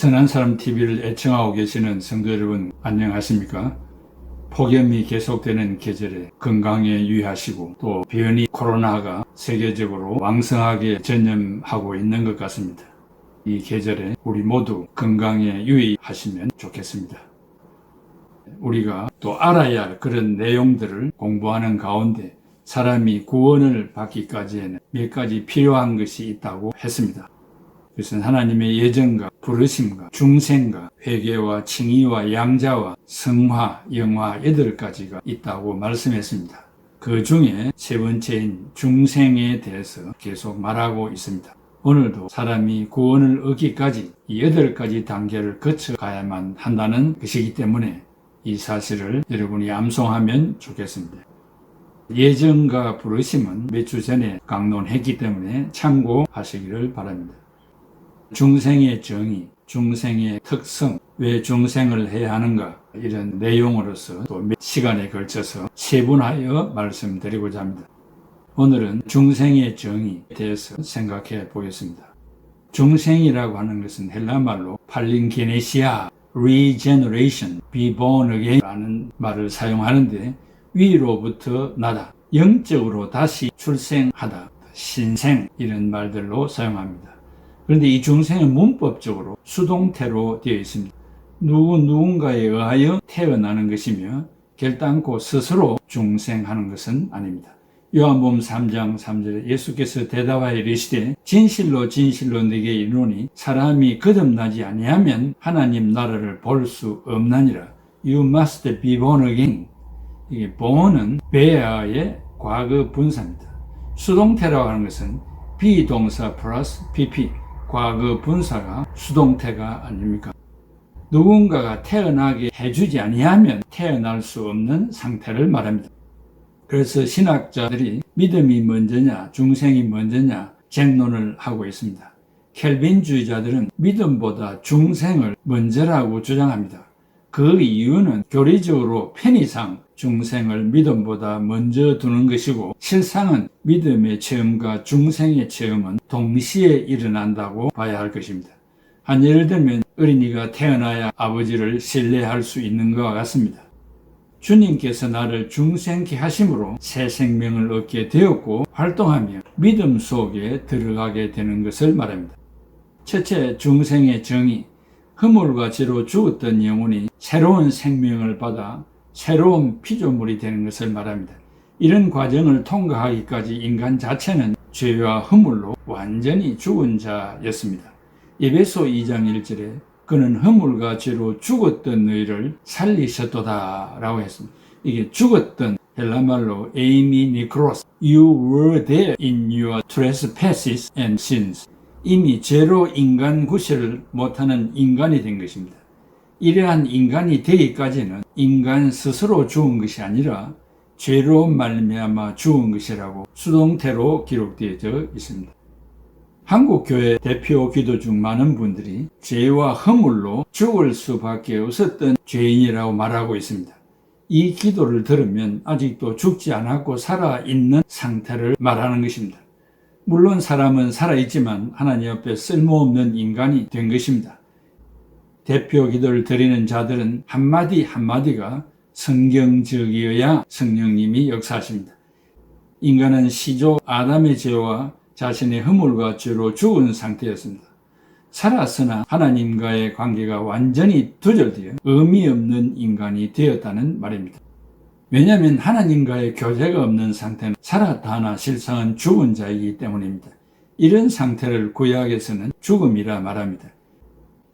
선한 사람 TV를 애청하고 계시는 성도 여러분 안녕하십니까? 폭염이 계속되는 계절에 건강에 유의하시고 또 변이 코로나가 세계적으로 왕성하게 전염하고 있는 것 같습니다. 이 계절에 우리 모두 건강에 유의하시면 좋겠습니다. 우리가 또 알아야 할 그런 내용들을 공부하는 가운데 사람이 구원을 받기까지에는 몇 가지 필요한 것이 있다고 했습니다. 그것은 하나님의 예정과 부르심과 중생과 회개와 칭의와 양자와 성화, 영화 여덟 가지가 있다고 말씀했습니다. 그 중에 세 번째인 중생에 대해서 계속 말하고 있습니다. 오늘도 사람이 구원을 얻기까지 이 여덟 가지 단계를 거쳐 가야만 한다는 것이기 때문에 이 사실을 여러분이 암송하면 좋겠습니다. 예정과 부르심은 몇 주 전에 강론했기 때문에 참고하시기를 바랍니다. 중생의 정의, 중생의 특성, 왜 중생을 해야 하는가 이런 내용으로서 또 몇 시간에 걸쳐서 세분하여 말씀드리고자 합니다. 오늘은 중생의 정의에 대해서 생각해 보겠습니다. 중생이라고 하는 것은 헬라말로 팔린게네시아, regeneration, be born again 라는 말을 사용하는데 위로부터 나다, 영적으로 다시 출생하다, 신생 이런 말들로 사용합니다. 그런데 이 중생은 문법적으로 수동태로 되어 있습니다. 누구 누군가에 의하여 태어나는 것이며 결단코 스스로 중생하는 것은 아닙니다. 요한복음 3장 3절에 예수께서 대답하여 이르시되 진실로 진실로 네게 이르노니 사람이 거듭나지 아니하면 하나님 나라를 볼 수 없나니라. You must be born again. 이게 born은 bear의 과거 분사입니다. 수동태라고 하는 것은 비동사 플러스 pp 과거 분사가 수동태가 아닙니까? 누군가가 태어나게 해주지 아니하면 태어날 수 없는 상태를 말합니다. 그래서 신학자들이 믿음이 먼저냐, 중생이 먼저냐 쟁론을 하고 있습니다. 켈빈주의자들은 믿음보다 중생을 먼저라고 주장합니다. 그 이유는 교리적으로 편의상 중생을 믿음보다 먼저 두는 것이고 실상은 믿음의 체험과 중생의 체험은 동시에 일어난다고 봐야 할 것입니다. 한 예를 들면 어린이가 태어나야 아버지를 신뢰할 수 있는 것과 같습니다. 주님께서 나를 중생케 하심으로 새 생명을 얻게 되었고 활동하며 믿음 속에 들어가게 되는 것을 말합니다. 첫째, 중생의 정의, 허물과 죄로 죽었던 영혼이 새로운 생명을 받아 새로운 피조물이 되는 것을 말합니다. 이런 과정을 통과하기까지 인간 자체는 죄와 허물로 완전히 죽은 자였습니다. 예배소 2장 1절에 그는 허물과 죄로 죽었던 너희를 살리셨도다 라고 했습니다. 이게 죽었던 헬라말로 에이미 니크로스 You were there in your trespasses and sins 이미 죄로 인간 구실을 못하는 인간이 된 것입니다. 이러한 인간이 되기까지는 인간 스스로 죽은 것이 아니라 죄로 말미암아 죽은 것이라고 수동태로 기록되어 있습니다. 한국 교회 대표 기도 중 많은 분들이 죄와 허물로 죽을 수밖에 없었던 죄인이라고 말하고 있습니다. 이 기도를 들으면 아직도 죽지 않았고 살아있는 상태를 말하는 것입니다. 물론 사람은 살아있지만 하나님 앞에 쓸모없는 인간이 된 것입니다. 대표 기도를 드리는 자들은 한마디 한마디가 성경적이어야 성령님이 역사하십니다. 인간은 시조 아담의 죄와 자신의 허물과 죄로 죽은 상태였습니다. 살았으나 하나님과의 관계가 완전히 두절되어 의미 없는 인간이 되었다는 말입니다. 왜냐하면 하나님과의 교제가 없는 상태는 살았다 하나 실상은 죽은 자이기 때문입니다. 이런 상태를 구약에서는 죽음이라 말합니다.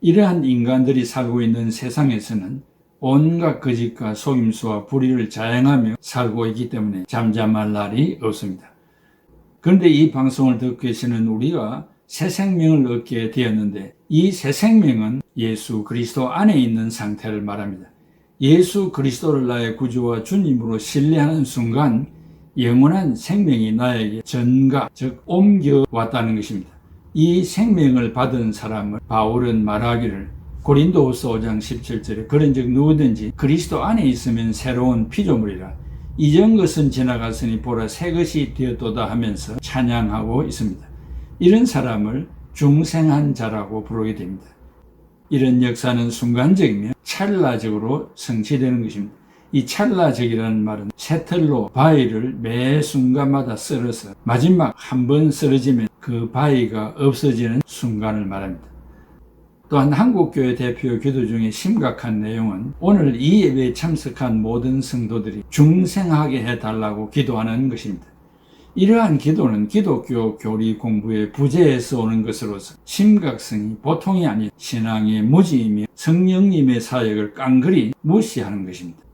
이러한 인간들이 살고 있는 세상에서는 온갖 거짓과 속임수와 불의를 자행하며 살고 있기 때문에 잠잠할 날이 없습니다. 그런데 이 방송을 듣고 계시는 우리가 새 생명을 얻게 되었는데 이 새 생명은 예수 그리스도 안에 있는 상태를 말합니다. 예수 그리스도를 나의 구주와 주님으로 신뢰하는 순간 영원한 생명이 나에게 전가, 즉 옮겨왔다는 것입니다. 이 생명을 받은 사람을 바울은 말하기를 고린도후서 5장 17절에 그런즉 누구든지 그리스도 안에 있으면 새로운 피조물이라 이전 것은 지나갔으니 보라 새 것이 되었도다 하면서 찬양하고 있습니다. 이런 사람을 중생한 자라고 부르게 됩니다. 이런 역사는 순간적이며 찰나적으로 성취되는 것입니다. 이 찰나적이라는 말은 쇠틀로 바위를 매 순간마다 썰어서 마지막 한 번 쓰러지면 그 바위가 없어지는 순간을 말합니다. 또한 한국교회 대표 기도 중에 심각한 내용은 오늘 이 예배에 참석한 모든 성도들이 중생하게 해달라고 기도하는 것입니다. 이러한 기도는 기독교 교리 공부의 부재에서 오는 것으로서 심각성이 보통이 아닌 신앙의 무지이며 성령님의 사역을 깡그리 무시하는 것입니다.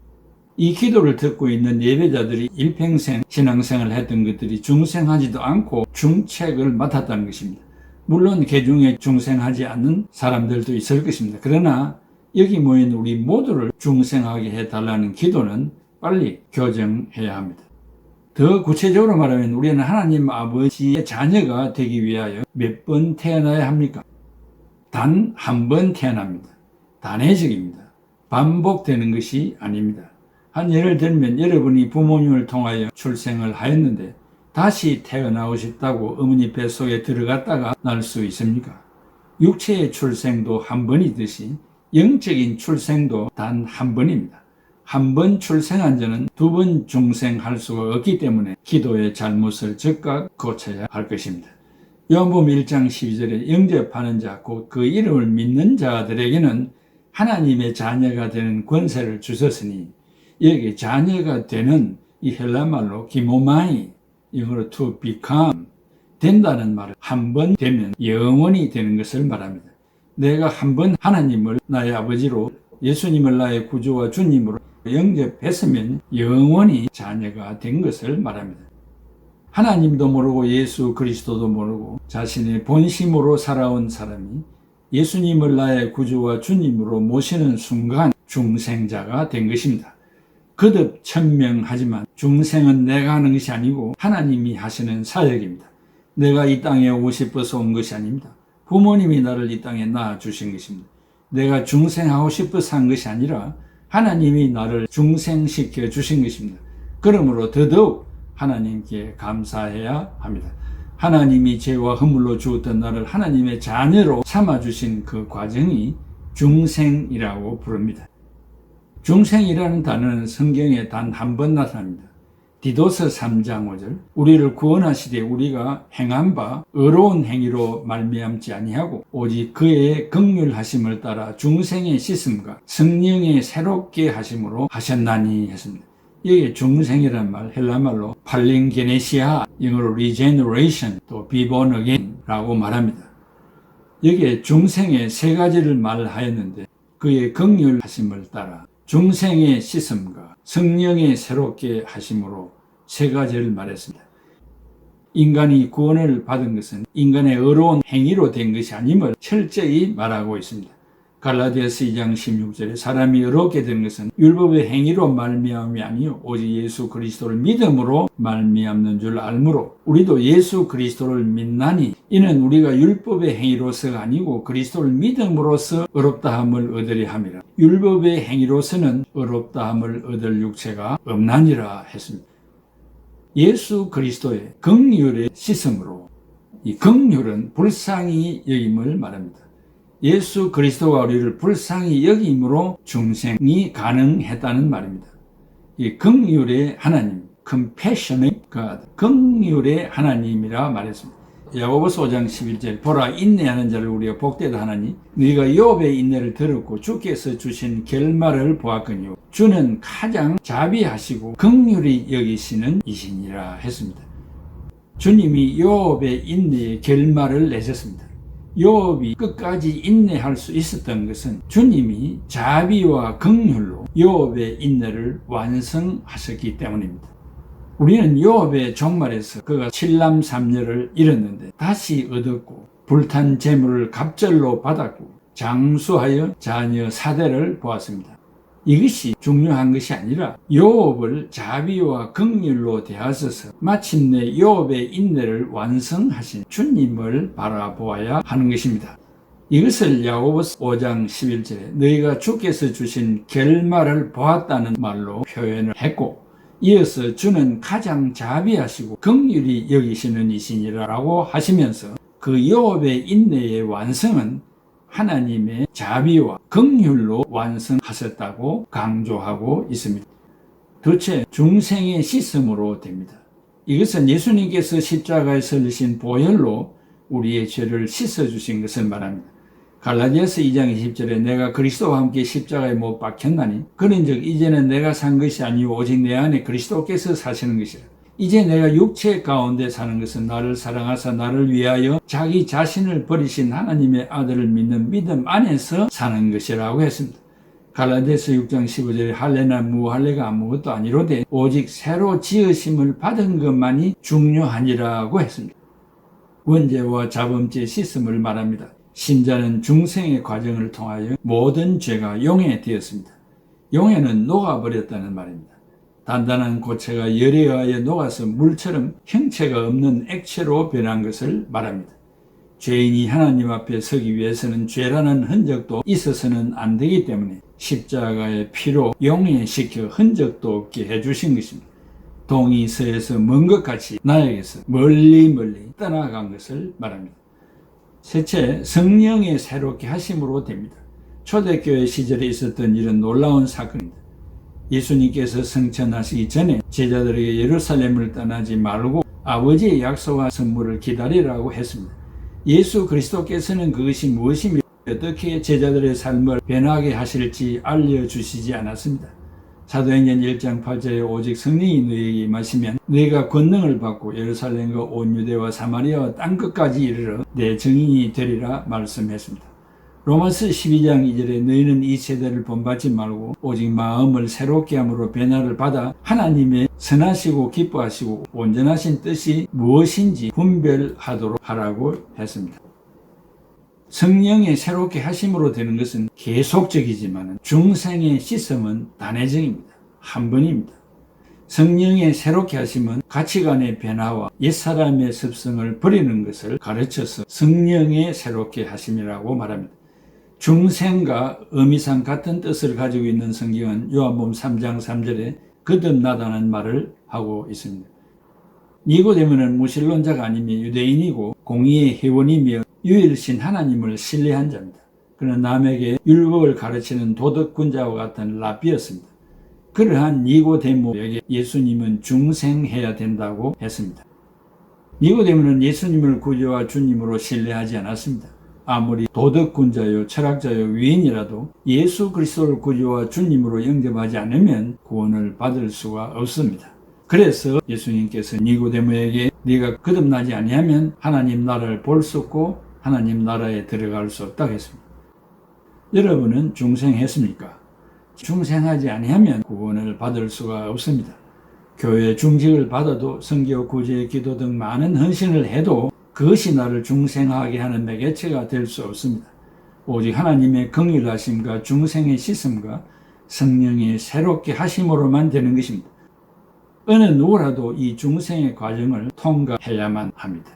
이 기도를 듣고 있는 예배자들이 일평생 신앙생활을 했던 것들이 중생하지도 않고 중책을 맡았다는 것입니다. 물론 개 중에 중생하지 않는 사람들도 있을 것입니다. 그러나 여기 모인 우리 모두를 중생하게 해달라는 기도는 빨리 교정해야 합니다. 더 구체적으로 말하면 우리는 하나님 아버지의 자녀가 되기 위하여 몇 번 태어나야 합니까? 단 한 번 태어납니다. 단회적입니다. 반복되는 것이 아닙니다. 한 예를 들면 여러분이 부모님을 통하여 출생을 하였는데 다시 태어나고 싶다고 어머니 뱃속에 들어갔다가 날 수 있습니까? 육체의 출생도 한 번이듯이 영적인 출생도 단 한 번입니다. 한 번 출생한 자는 두 번 중생할 수가 없기 때문에 기도의 잘못을 즉각 고쳐야 할 것입니다. 요한복음 1장 12절에 영접하는 자, 곧 그 이름을 믿는 자들에게는 하나님의 자녀가 되는 권세를 주셨으니 여기 자녀가 되는 이 헬라말로 기모마이 영어로 to become 된다는 말을 한 번 되면 영원히 되는 것을 말합니다. 내가 한 번 하나님을 나의 아버지로 예수님을 나의 구주와 주님으로 영접했으면 영원히 자녀가 된 것을 말합니다. 하나님도 모르고 예수 그리스도도 모르고 자신의 본심으로 살아온 사람이 예수님을 나의 구주와 주님으로 모시는 순간 중생자가 된 것입니다. 거듭 천명하지만 중생은 내가 하는 것이 아니고 하나님이 하시는 사역입니다. 내가 이 땅에 오고 싶어서 온 것이 아닙니다. 부모님이 나를 이 땅에 낳아 주신 것입니다. 내가 중생하고 싶어서 한 것이 아니라 하나님이 나를 중생시켜 주신 것입니다. 그러므로 더더욱 하나님께 감사해야 합니다. 하나님이 죄와 허물로 주었던 나를 하나님의 자녀로 삼아 주신 그 과정이 중생이라고 부릅니다. 중생이라는 단어는 성경에 단 한 번 나타납니다. 디도서 3장 5절 우리를 구원하시되 우리가 행한 바 의로운 행위로 말미암지 아니하고 오직 그의 극률하심을 따라 중생의 씻음과 성령의 새롭게 하심으로 하셨나니 했습니다. 여기 중생이란 말 헬라말로 팔링게네시아 영어로 regeneration 또 born again라고 말합니다. 여기에 중생의 세 가지를 말하였는데 그의 극률하심을 따라 중생의 씻음과 성령의 새롭게 하심으로 세 가지를 말했습니다. 인간이 구원을 받은 것은 인간의 어려운 행위로 된 것이 아님을 철저히 말하고 있습니다. 갈라디아서 2장 16절에 사람이 어렵게 된 것은 율법의 행위로 말미암이 아니요 오직 예수 그리스도를 믿음으로 말미암는 줄 알므로 우리도 예수 그리스도를 믿나니 이는 우리가 율법의 행위로서가 아니고 그리스도를 믿음으로써 어렵다함을 얻으려 함이라 율법의 행위로서는 어렵다함을 얻을 육체가 없나니라 했습니다. 예수 그리스도의 긍휼의 시성으로 이 긍휼은 불쌍히 여김을 말합니다. 예수 그리스도가 우리를 불쌍히 여김으로 중생이 가능했다는 말입니다. 이 긍휼의 하나님, compassionate God, 긍휼의 하나님이라 말했습니다. 야고보서 5장 11절 보라 인내하는 자를 우리가 복되다 하나니 너희가 욥의 인내를 들었고 주께서 주신 결말을 보았거니와 주는 가장 자비하시고 긍휼히 여기시는 이신이라 했습니다. 주님이 욥의 인내의 결말을 내셨습니다. 욥이 끝까지 인내할 수 있었던 것은 주님이 자비와 긍휼로 욥의 인내를 완성하셨기 때문입니다. 우리는 욥의 종말에서 그가 칠남 삼녀를 잃었는데 다시 얻었고 불탄 재물을 갑절로 받았고 장수하여 자녀 사대를 보았습니다. 이것이 중요한 것이 아니라 요업을 자비와 긍휼로 대하셔서 마침내 요업의 인내를 완성하신 주님을 바라보아야 하는 것입니다. 이것을 야고보서 5장 11절에 너희가 주께서 주신 결말을 보았다는 말로 표현을 했고 이어서 주는 가장 자비하시고 긍휼히 여기시는 이신이라고 하시면서 그 요업의 인내의 완성은 하나님의 자비와 긍휼로 완성하셨다고 강조하고 있습니다. 도체 중생의 씻음으로 됩니다. 이것은 예수님께서 십자가에 설리신 보혈로 우리의 죄를 씻어주신 것을 말합니다. 갈라디아서 2장 20절에 내가 그리스도와 함께 십자가에 못 박혔나니 그런즉 이제는 내가 산 것이 아니오 오직 내 안에 그리스도께서 사시는 것이라. 이제 내가 육체 가운데 사는 것은 나를 사랑하사 나를 위하여 자기 자신을 버리신 하나님의 아들을 믿는 믿음 안에서 사는 것이라고 했습니다. 갈라디아서 6장 15절에 할례나 무할례가 아무것도 아니로되 오직 새로 지으심을 받은 것만이 중요하니라고 했습니다. 원죄와 자범죄 씻음을 말합니다. 신자는 중생의 과정을 통하여 모든 죄가 용해 되었습니다. 용해는 녹아버렸다는 말입니다. 단단한 고체가 열에 의하여 녹아서 물처럼 형체가 없는 액체로 변한 것을 말합니다. 죄인이 하나님 앞에 서기 위해서는 죄라는 흔적도 있어서는 안 되기 때문에 십자가의 피로 용해시켜 흔적도 없게 해주신 것입니다. 동이 서에서 먼 것 같이 나에게서 멀리 멀리 떠나간 것을 말합니다. 셋째, 성령의 새롭게 하심으로 됩니다. 초대교회 시절에 있었던 이런 놀라운 사건입니다. 예수님께서 성천하시기 전에 제자들에게 예루살렘을 떠나지 말고 아버지의 약속한 선물을 기다리라고 했습니다. 예수 그리스도께서는 그것이 무엇이며 어떻게 제자들의 삶을 변하게 하실지 알려주시지 않았습니다. 사도행전 1장 8절에 오직 성령이 너에게 임하시면 너희가 권능을 받고 예루살렘과 온 유대와 사마리아와 땅 끝까지 이르러 내 증인이 되리라 말씀했습니다. 로마서 12장 2절에 너희는 이 세대를 본받지 말고 오직 마음을 새롭게 함으로 변화를 받아 하나님의 선하시고 기뻐하시고 온전하신 뜻이 무엇인지 분별하도록 하라고 했습니다. 성령의 새롭게 하심으로 되는 것은 계속적이지만 중생의 씻음은 단회적입니다. 한 번입니다. 성령의 새롭게 하심은 가치관의 변화와 옛사람의 습성을 버리는 것을 가르쳐서 성령의 새롭게 하심이라고 말합니다. 중생과 의미상 같은 뜻을 가지고 있는 성경은 요한복음 3장 3절에 거듭나다는 말을 하고 있습니다. 니고데모는 무신론자가 아니며 유대인이고 공의의 회원이며 유일신 하나님을 신뢰한 자입니다. 그는 남에게 율법을 가르치는 도덕군자와 같은 랍비였습니다. 그러한 니고데모에게 예수님은 중생해야 된다고 했습니다. 니고데모는 예수님을 구주와 주님으로 신뢰하지 않았습니다. 아무리 도덕군자요, 철학자요, 위인이라도 예수 그리스도를 구주와 주님으로 영접하지 않으면 구원을 받을 수가 없습니다. 그래서 예수님께서 니고데모에게 네가 거듭나지 아니하면 하나님 나라를 볼 수 없고 하나님 나라에 들어갈 수 없다고 했습니다. 여러분은 중생했습니까? 중생하지 아니하면 구원을 받을 수가 없습니다. 교회 중직을 받아도 성교, 구제, 기도 등 많은 헌신을 해도 그것이 나를 중생하게 하는 매개체가 될 수 없습니다. 오직 하나님의 긍휼하심과 중생의 씻음과 성령의 새롭게 하심으로만 되는 것입니다. 어느 누구라도 이 중생의 과정을 통과해야만 합니다.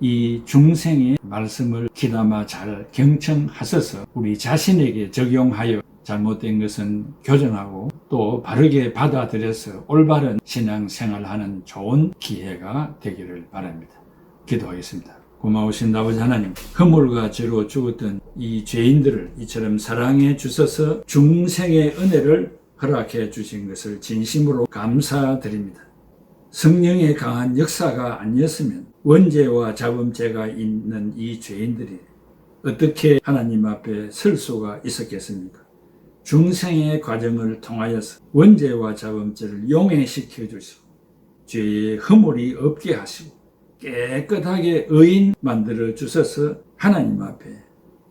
이 중생의 말씀을 귀담아 잘 경청하셔서 우리 자신에게 적용하여 잘못된 것은 교정하고 또 바르게 받아들여서 올바른 신앙 생활하는 좋은 기회가 되기를 바랍니다. 기도하겠습니다. 고마우신 아버지 하나님, 허물과 죄로 죽었던 이 죄인들을 이처럼 사랑해 주셔서 중생의 은혜를 허락해 주신 것을 진심으로 감사드립니다. 성령의 강한 역사가 아니었으면 원죄와 자범죄가 있는 이 죄인들이 어떻게 하나님 앞에 설 수가 있었겠습니까? 중생의 과정을 통하여서 원죄와 자범죄를 용해시켜 주시고 죄의 허물이 없게 하시고 깨끗하게 의인 만들어 주셔서 하나님 앞에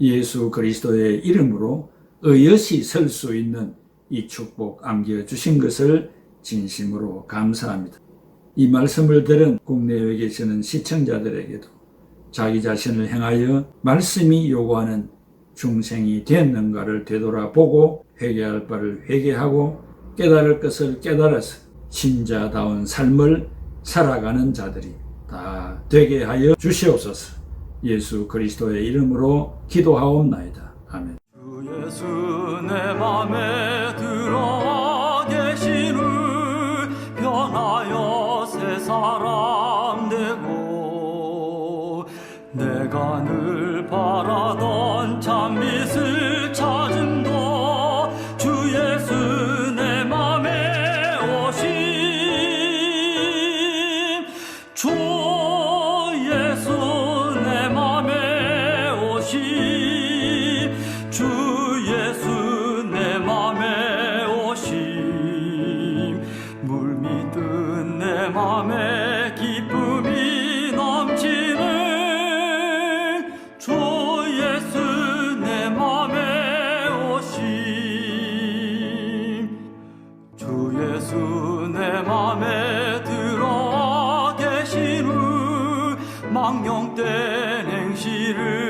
예수 그리스도의 이름으로 의여시 설 수 있는 이 축복 안겨 주신 것을 진심으로 감사합니다. 이 말씀을 들은 국내에 계시는 시청자들에게도 자기 자신을 행하여 말씀이 요구하는 중생이 되었는가를 되돌아보고 회개할 바를 회개하고 깨달을 것을 깨달아서 신자다운 삶을 살아가는 자들이 다 되게 하여 주시옵소서. 예수 그리스도의 이름으로 기도하옵나이다. 아멘. 주 예수 내 맘에 계시는 변하여 새 사람 되고 내가 늘 바라던 참 빛을 망령된 행실을